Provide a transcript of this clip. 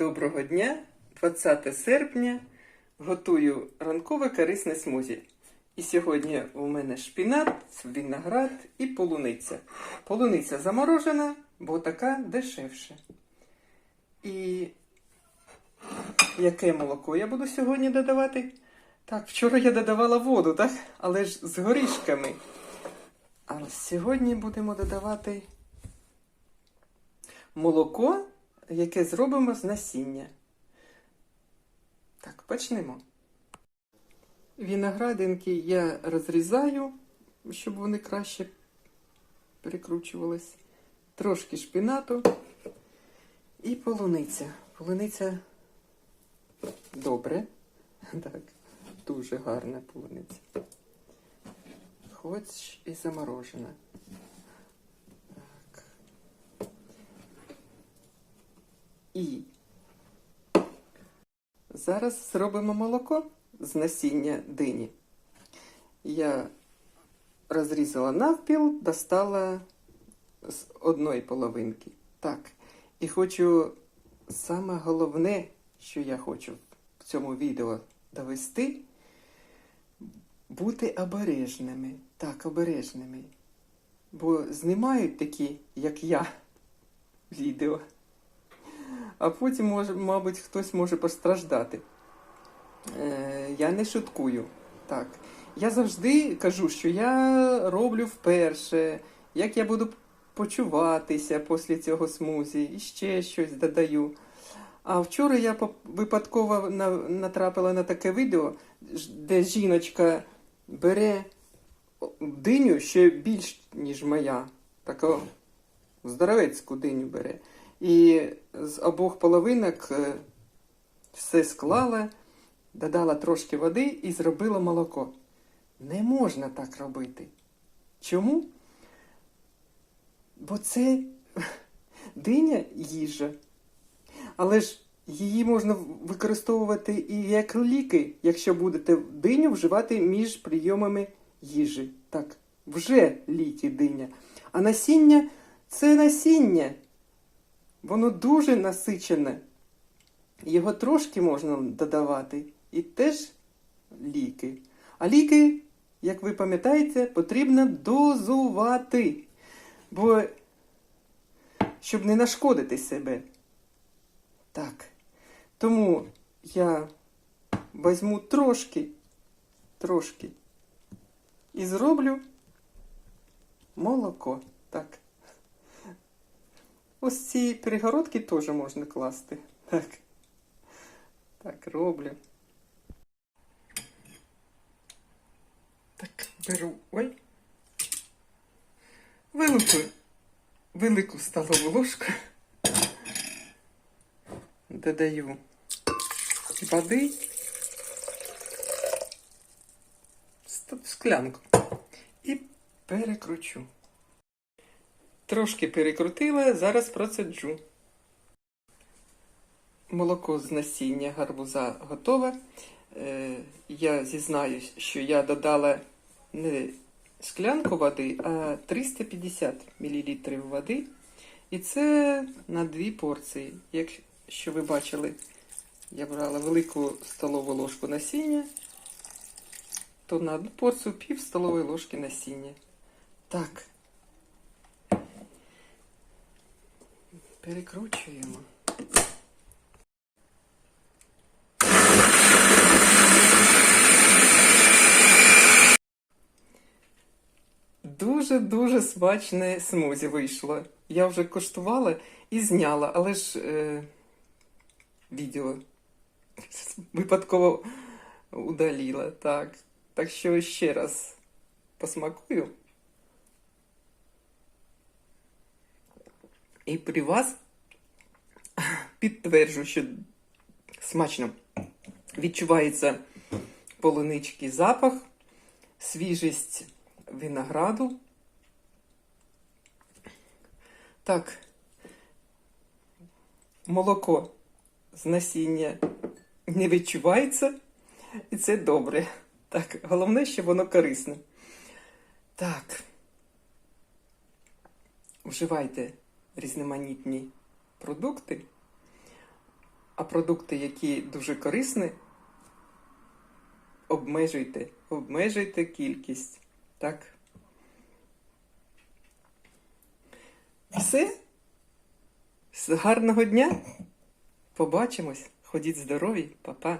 Доброго дня, 20 серпня. Готую ранкове корисне смузі. І сьогодні у мене шпінат, виноград і полуниця. Полуниця заморожена, бо така дешевше. І яке молоко я буду сьогодні додавати? Так, вчора я додавала воду, так? Але ж з горішками. А сьогодні будемо додавати молоко, яке зробимо з насіння. Так, почнемо. Виноградинки я розрізаю, щоб вони краще перекручувались. Трошки шпинату і полуниця. Полуниця добре. Так, дуже гарна полуниця. Хоч і заморожена. І зараз зробимо молоко з насіння дині. Я розрізала навпіл, достала з одної половинки. Так. І хочу саме головне, що я хочу в цьому відео довести, бути обережними. Так, обережними. Бо знімають такі, як я, відео. А потім, може, мабуть, хтось може постраждати. Е, я не шуткую. Так. Я завжди кажу, що я роблю вперше, як я буду почуватися після цього смузі, і ще щось додаю. А вчора я випадково натрапила на таке відео, де жіночка бере диню ще більш, ніж моя. Таку здоровецьку диню бере. І з обох половинок е, все склала, додала трошки води і зробила молоко. Не можна так робити. Чому? Бо це диня їжа. Але ж її можна використовувати і як ліки, якщо будете диню вживати між прийомами їжі. Так, вже ліки диня. А насіння це насіння. Воно дуже насичене. Його трошки можна додавати і теж ліки. А ліки, як ви пам'ятаєте, потрібно дозувати. Бо щоб не нашкодити себе. Так. Тому я візьму трошки, трошки і зроблю молоко. Так. Ось ці перегородки теж можна класти. Так. Так, роблю. Так, беру. Ой. Велику, велику столову ложку. Додаю води. Ст- Склянку. І перекручу. Трошки перекрутила, зараз процеджу. Молоко з насіння гарбуза готове. Е, я зізнаюсь, що я додала не склянку води, а 350 мл води. І це на дві порції. Якщо ви бачили, я брала велику столову ложку насіння, то на одну порцію пів столової ложки насіння. Так. Перекручуємо. Дуже-дуже смачне смузі вийшло. Я вже коштувала і зняла, але ж е, відео випадково удаліла. Так. Так що ще раз посмакую. І при вас підтверджу, що смачно відчувається полунички запах, свіжість винограду. Так, молоко з насіння не відчувається, і це добре. Так, головне, що воно корисне. Так. Вживайте різноманітні продукти. А продукти, які дуже корисні, обмежуйте, обмежуйте кількість. Так. Все. Гарного дня. Побачимось. Ходіть здорові, па-па.